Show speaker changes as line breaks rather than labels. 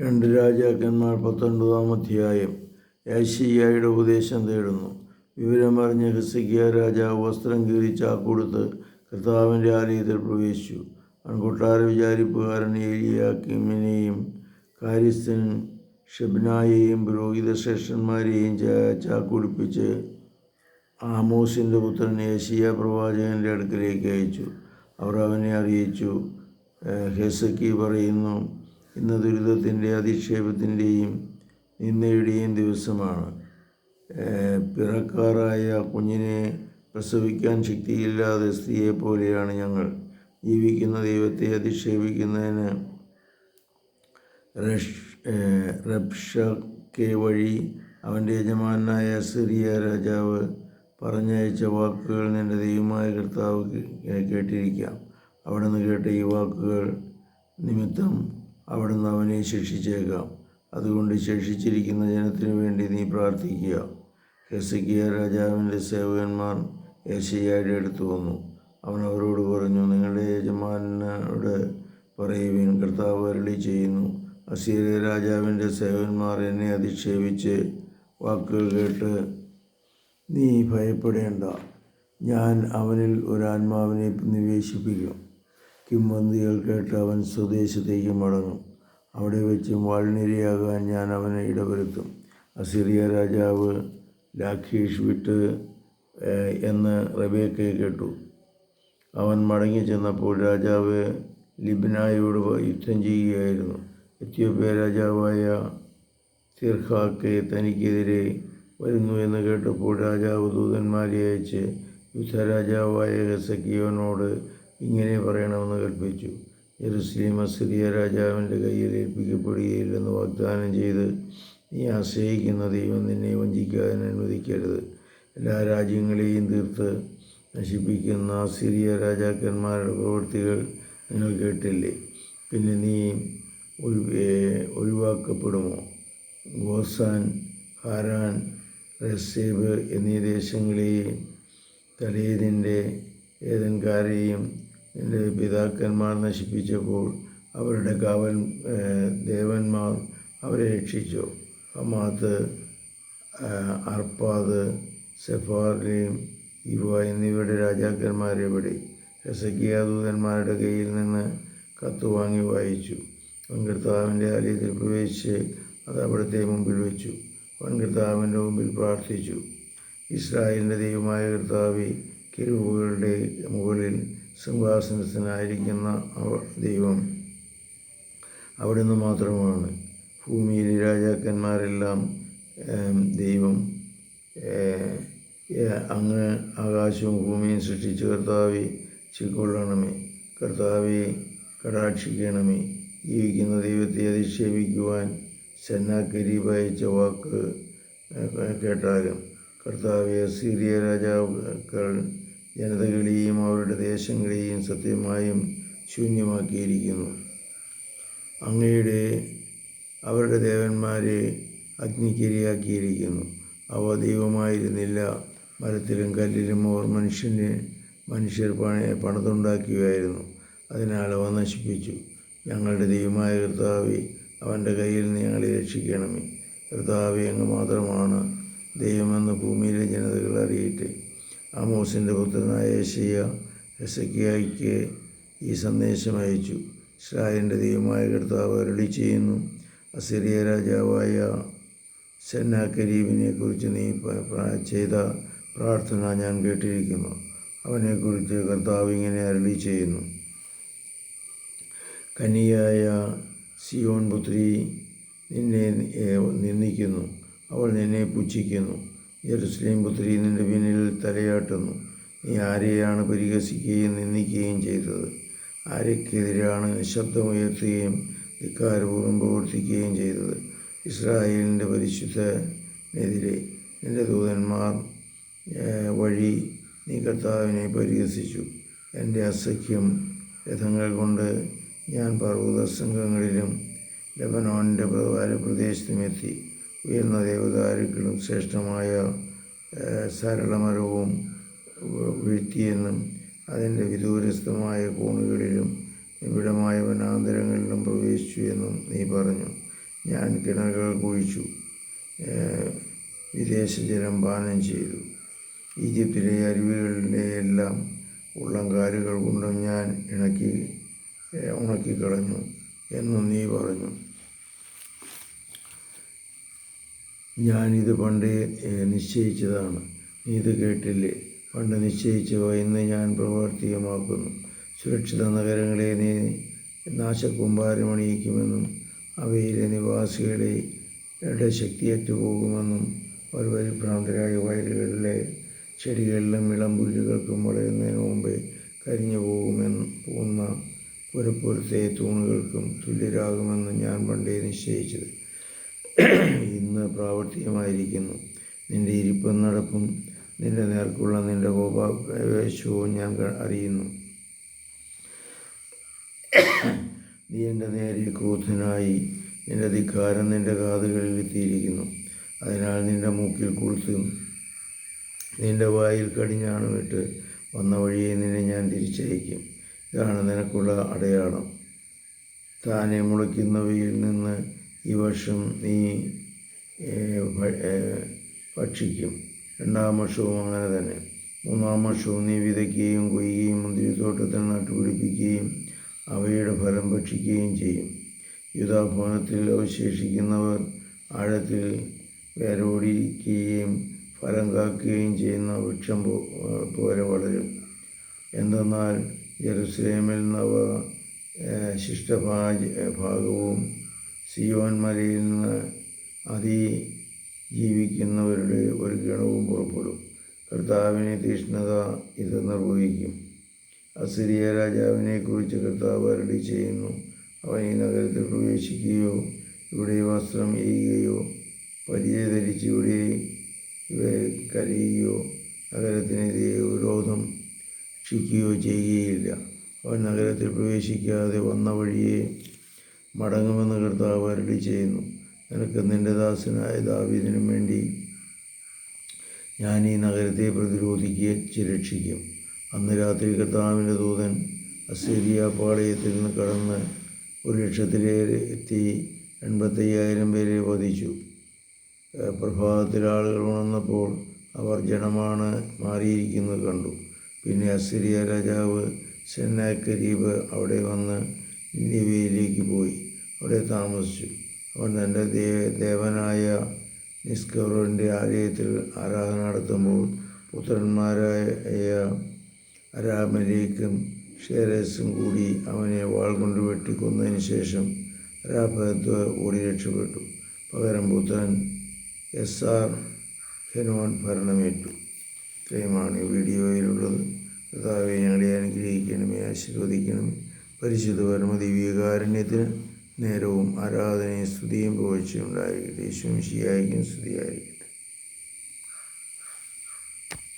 രണ്ട് രാജാക്കന്മാർ പത്തൊൻപതാം അധ്യായം. ഏശയ്യായുടെ ഉപദേശം തേടുന്നു. വിവരം അറിഞ്ഞ ഹെസക്കിയ രാജാവ് വസ്ത്രം കീറി ചാക്കൊടുത്ത് കർത്താവിന്റെ ആലയത്തിൽ പ്രവേശിച്ചു. അൺകൊട്ടാര കൊട്ടാര വിചാരിപ്പുകാരൻ ഏലിയാക്കിമിനെയും കാര്യസ്ഥൻ ഷബ്നായെയും പുരോഹിത ശ്രേഷ്ഠന്മാരെയും ചാ- ചാക്കുടിപ്പിച്ച് ആമോസിന്റെ പുത്രൻ ഏഷ്യ പ്രവാചകന്റെ അടുക്കലേക്ക് അയച്ചു. അവർ അവനെ അറിയിച്ചു. ഹെസക്കി പറയുന്നു ഇന്ന് ദുരിതത്തിന്റെ അധിക്ഷേപത്തിന്റെയും നിന്ദയുടെയും ദിവസമാണ്. പിറക്കാറായ കുഞ്ഞിനെ പ്രസവിക്കാൻ ശക്തിയില്ലാതെ സ്ത്രീയെ പോലെയാണ് ഞങ്ങൾ. ജീവിക്കുന്ന ദൈവത്തെ അധിക്ഷേപിക്കുന്നതിന് റബ്ഷക്കെ വഴി അവന്റെ യജമാനായ സിറിയ രാജാവ് പറഞ്ഞയച്ച വാക്കുകൾ നിന്റെ ദൈവമായ കർത്താവ് കേട്ടിരിക്കാം. അവിടെ നിന്ന് കേട്ട ഈ വാക്കുകൾ നിമിത്തം അവിടുന്ന് അവനെ ശിക്ഷിച്ചേക്കാം. അതുകൊണ്ട് ശേഷിച്ചിരിക്കുന്ന ജനത്തിനു വേണ്ടി നീ പ്രാർത്ഥിക്കുക. ഹെസിക്കിയ രാജാവിന്റെ സേവകന്മാർ യേശയ്യയുടെ അടുത്ത് വന്നു. അവൻ അവരോട് പറഞ്ഞു നിങ്ങളുടെ യജമാനോട് പറയുവിൻ കർത്താവ് അരളി ചെയ്യുന്നു. അസീറിയ രാജാവിന്റെ സേവന്മാർ എന്നെ അധിക്ഷേപിച്ച് വാക്കുകൾ കേട്ട് നീ ഭയപ്പെടേണ്ട. ഞാൻ അവനിൽ ഒരാത്മാവിനെ നിവേശിപ്പിക്കും. കിംവന്തികൾ കേട്ട് അവൻ സ്വദേശത്തേക്ക് മടങ്ങും. അവിടെ വെച്ച് വാൾനിരയാകാൻ ഞാൻ അവനെ ഇടവരുത്തും. അസിറിയ രാജാവ് ലാഖീഷ് വിട്ട് എന്ന് റബേക്കെ കേട്ടു. അവൻ മടങ്ങി ചെന്നപ്പോൾ രാജാവ് ലിബ്നായോട് യുദ്ധം ചെയ്യുകയായിരുന്നു. എത്യോപ്യ രാജാവായ തിർഹാക്കെ തനിക്കെതിരെ വരുന്നു എന്ന് കേട്ടപ്പോൾ രാജാവ് ദൂതന്മാരെ അയച്ച് യുദ്ധരാജാവായ ഹെസക്കിയോനോട് ഇങ്ങനെ പറയണമെന്ന് കൽപ്പിച്ചു. ജെറുസലേം അസിറിയ രാജാവിന്റെ കയ്യിൽ ഏൽപ്പിക്കപ്പെടുകയില്ലെന്ന് വാഗ്ദാനം ചെയ്ത് നീ ആശ്രയിക്കുന്ന ദൈവം നിന്നെ വഞ്ചിക്കാതെ അനുവദിക്കരുത്. എല്ലാ രാജ്യങ്ങളെയും തീർത്ത് നശിപ്പിക്കുന്ന സിറിയ രാജാക്കന്മാരുടെ പ്രവൃത്തികൾ നിങ്ങൾ കേട്ടില്ലേ? പിന്നെ നീ ഒഴിവാക്കപ്പെടുമോ? ഗോസാൻ ഹാരാൻ റസേബ് എന്നീ ദേശങ്ങളെയും തലേതിന്റെ ഏതൻകാരെയും നിന്റെ പിതാക്കന്മാർ നശിപ്പിച്ചപ്പോൾ അവരുടെ കാവൽ ദേവന്മാർ അവരെ രക്ഷിച്ചു. ഹമാത്ത് ആ, അർപ്പാദ് സെഫാറിയും ഇവ എന്നിവയുടെ രാജാക്കന്മാരെ പടി ദൂതന്മാരുടെ കയ്യിൽ നിന്ന് കത്ത് വാങ്ങി വായിച്ചു. വൻകർത്താവിന്റെ ആലയത്തിൽ പ്രവേശിച്ച് അത് അവിടുത്തെ മുമ്പിൽ വെച്ചു. വൻകർത്താവിന്റെ മുമ്പിൽ പ്രാർത്ഥിച്ചു. ഇസ്രായേലിന്റെ ദൈവമായ കർത്താവി കിരുവുകളുടെ മുകളിൽ സിംഹാസനസ്ഥനായിരിക്കുന്ന അവ- ദൈവം അവിടുന്ന് മാത്രമാണ്. ഭൂമിയിലെ രാജാക്കന്മാരെല്ലാം ദൈവം അങ്ങ് ആകാശവും ഭൂമിയും സൃഷ്ടിച്ച് കർത്താവെ ചിക്കൊള്ളണമേ. കർത്താവെ കടാക്ഷിക്കണമേ. ജീവിക്കുന്ന ദൈവത്തെ അധിക്ഷേപിക്കുവാൻ സെന്നാക്കരീബ് അയച്ച വാക്ക് കേട്ടാലും കർത്താവെ സീറിയ രാജാക്കൾ ജനതകളെയും അവരുടെ ദേശങ്ങളെയും സത്യമായും ശൂന്യമാക്കിയിരിക്കുന്നു. അങ്ങയുടെ അവരുടെ ദേവന്മാരെ അഗ്നിക്കിരയാക്കിയിരിക്കുന്നു. അവ ദൈവമായിരുന്നില്ല. മരത്തിലും കല്ലിലും അവർ മനുഷ്യന് മനുഷ്യർ പണ പണിതുണ്ടാക്കിയായിരുന്നു അതിനാൽ അവ നശിപ്പിച്ചു. ഞങ്ങളുടെ ദൈവമായ കർത്താവി അവന്റെ കയ്യിൽ നിന്ന് ഞങ്ങളെ രക്ഷിക്കണമേ. കർത്താവെ അങ്ങ് മാത്രമാണ് ദൈവമെന്ന് ഭൂമിയിലെ ജനതകൾ അറിയട്ടെ. ആമോസിന്റെ പുത്രനായ ഏഷ്യ എസക്കിയായിക്ക് ഈ സന്ദേശം അയച്ചു. ഇസ്രായേലിന്റെ ദൈവമായ കർത്താവ് അരുളി ചെയ്യുന്നു അസിറിയ രാജാവായ സെന്നാക്കരീബിനെ കുറിച്ച് നീ ചെയ്ത പ്രാർത്ഥന ഞാൻ കേട്ടിരിക്കുന്നു. അവനെക്കുറിച്ച് കർത്താവ് ഇങ്ങനെ അരുളി ചെയ്യുന്നു. കനിയായ സിയോൺ പുത്രി നിന്നെ നിന്ദിക്കുന്നു. അവൾ നിന്നെ പുച്ഛിക്കുന്നു. ജെറുസലേം പുത്രി നിന്റെ പിന്നിൽ തലയാട്ടുന്നു. നീ ആരെയാണ് പരിഹസിക്കുകയും നിന്ദിക്കുകയും ചെയ്തത്? ആരൊക്കെതിരാണ് നിശബ്ദമുയർത്തുകയും ധിക്കാരപൂർവം പ്രവർത്തിക്കുകയും ചെയ്തത്? ഇസ്രായേലിന്റെ പരിശുദ്ധനെതിരെ നിന്റെ ദൂതന്മാർ വഴി നീ കർത്താവിനെ പരിഹസിച്ചു. എന്റെ അസഖ്യം രഥങ്ങൾ കൊണ്ട് ഞാൻ പർവത സംഘങ്ങളിലും ലബനോണിന്റെ പ്രദേശത്തുമെത്തി ഉയർന്ന ദേവദാരുക്കളും ശ്രേഷ്ഠമായ സരളമരവും വീഴ്ത്തിയെന്നും അതിന്റെ വിദൂരസ്ഥമായ കോണുകളിലും നിബിഡമായ വനാന്തരങ്ങളിലും പ്രവേശിച്ചു എന്നും നീ പറഞ്ഞു. ഞാൻ കിണറുകൾ കുഴിച്ചു വിദേശ ജലം പാനം ചെയ്തു. ഈജിപ്തിലെ അരുവികളിലെ എല്ലാം ഉള്ളംകാലുകൾ കൊണ്ടും ഞാൻ ഇണക്കി ഉണക്കിക്കളഞ്ഞു എന്നും നീ പറഞ്ഞു. ഞാനിത് പണ്ടേ നിശ്ചയിച്ചതാണ്. നീ ഇത് കേട്ടില്ലേ? പണ്ട് നിശ്ചയിച്ചവ ഇന്ന് ഞാൻ പ്രവർത്തികമാക്കുന്നു. സുരക്ഷിത നഗരങ്ങളെ നീ നാശക്കൂമ്പാരമണിയിക്കുമെന്നും അവയിലെ നിവാസികളെ യുടെ ശക്തിയറ്റു പോകുമെന്നും ഒരു പരിഭ്രാന്തരായ വയലുകളിലെ ചെടികളിലും ഇളം പുല്ലുകൾക്കും വളരുന്നതിന് മുമ്പേ കരിഞ്ഞു പോകുമെന്ന് പോകുന്ന പുരപ്പുരത്തെ തൂണുകൾക്കും തുല്യരാകുമെന്ന് ഞാൻ പണ്ടേ നിശ്ചയിച്ചത്. ഇന്ന് പ്രാവർത്തികമായിരിക്കുന്നു. നിന്റെ ഇരിപ്പും നടപ്പും നിന്റെ നേർക്കുള്ള നിന്റെ കോപാവേശവും ഞാൻ അറിയുന്നു. നീ എന്റെ നേരെ ക്രോധനായി നിന്റെ ധിക്കാരം നിന്റെ കാതുകളിൽ എത്തിയിരിക്കുന്നു അതിനാൽ നിന്റെ മൂക്കിൽ കുളുത്തും നിന്റെ വായിൽ കടിഞ്ഞാണുമിട്ട് വന്ന വഴിയെ നിന്നെ ഞാൻ തിരിച്ചയക്കും. ഇതാണ് നിനക്കുള്ള അടയാളം. താനെ മുളയ്ക്കുന്നവയിൽ നിന്ന് ഈ വർഷം നീ ഭക്ഷിക്കും. രണ്ടാം വർഷവും അങ്ങനെ തന്നെ. മൂന്നാം വർഷവും നീ വിതയ്ക്കുകയും കൊയ്യുകയും മുന്തിരിത്തോട്ടത്തിൽ നട്ടുപിടിപ്പിക്കുകയും അവയുടെ ഫലം ഭക്ഷിക്കുകയും ചെയ്യും. യുധാഭവനത്തിൽ അവശേഷിക്കുന്നവർ ആഴത്തിൽ വേരോടിയിരിക്കുകയും ഫലം കാക്കുകയും ചെയ്യുന്ന വൃക്ഷം പോലെ വളരും. എന്തെന്നാൽ ജെറുസലേമിൽ നവ ശിഷ്ടഭാജ ഭാഗവും സിയോൻ മലയിൽ നിന്ന് അതി ജീവിക്കുന്നവരുടെ ഒരു ഗണവും പുറപ്പെടും. കർത്താവിനെ തീഷ്ണത ഇത് നിർവഹിക്കും. അസിരിയ രാജാവിനെക്കുറിച്ച് കർത്താവ് അരടി ചെയ്യുന്നു. അവൻ ഈ നഗരത്തിൽ പ്രവേശിക്കുകയോ ഇവിടെ വസ്ത്രം എയ്യുകയോ പരിചയ ധരിച്ച് ഇവിടെ ഇവ കരയുകയോ നഗരത്തിനെതിരെ വിരോധം ക്ഷിക്കുകയോ ചെയ്യുകയില്ല. അവൻ നഗരത്തിൽ പ്രവേശിക്കാതെ വന്ന വഴിയെ മടങ്ങുമെന്ന് കർത്താവ് അരളി ചെയ്യുന്നു. നിനക്ക് നിന്റെ ദാസനായ ദാവീദിനും വേണ്ടി ഞാൻ ഈ നഗരത്തെ പ്രതിരോധിക്കുകയും ചിരക്ഷിക്കും അന്ന് രാത്രി കർത്താവിന്റെ ദൂതൻ അസീരിയ പാളയത്തിൽ നിന്ന് കടന്ന് ഒരു ലക്ഷത്തിലേറെ എത്തി എൺപത്തയ്യായിരം പേരെ വധിച്ചു. പ്രഭാതത്തിൽ ആളുകൾ ഉണർന്നപ്പോൾ അവർ ജനമാണ് മാറിയിരിക്കുന്നത് കണ്ടു. പിന്നെ അസിരിയ രാജാവ് സെന്നാക്കരീബ് അവിടെ വന്ന് നിവയിലേക്ക് പോയി. അവിടെ താമസിച്ചു. അവൻ തന്റെ ദേ ദേവനായ നിസ്കറിന്റെ ആലയത്തിൽ ആരാധന നടത്തുമ്പോൾ പുത്രന്മാരായ അരാമലേക്കും ഷേരസും കൂടി അവനെ വാൾ കൊണ്ട് വെട്ടിക്കൊന്നതിന് ശേഷം രാഭത്ത് ഓടി രക്ഷപ്പെട്ടു. പകരം പുത്രൻ എസ് ആർ ഹെനോൻ ഭരണമേറ്റു. ഇത്രയുമാണ് ഈ വീഡിയോയിലുള്ളത്. കഥാവെ ഞങ്ങളെ അനുഗ്രഹിക്കണമേ ആശീർവദിക്കണമേ. പരിശുദ്ധ പരമദിവ്യകാരുണ്യത്തിന് നേരവും ആരാധനയും സ്തുതിയും പുകഴ്ചയും ഉണ്ടായിരിക്കട്ടെ. യേശുവും ശിയായിരിക്കും സ്തുതിയായിരിക്കട്ടെ.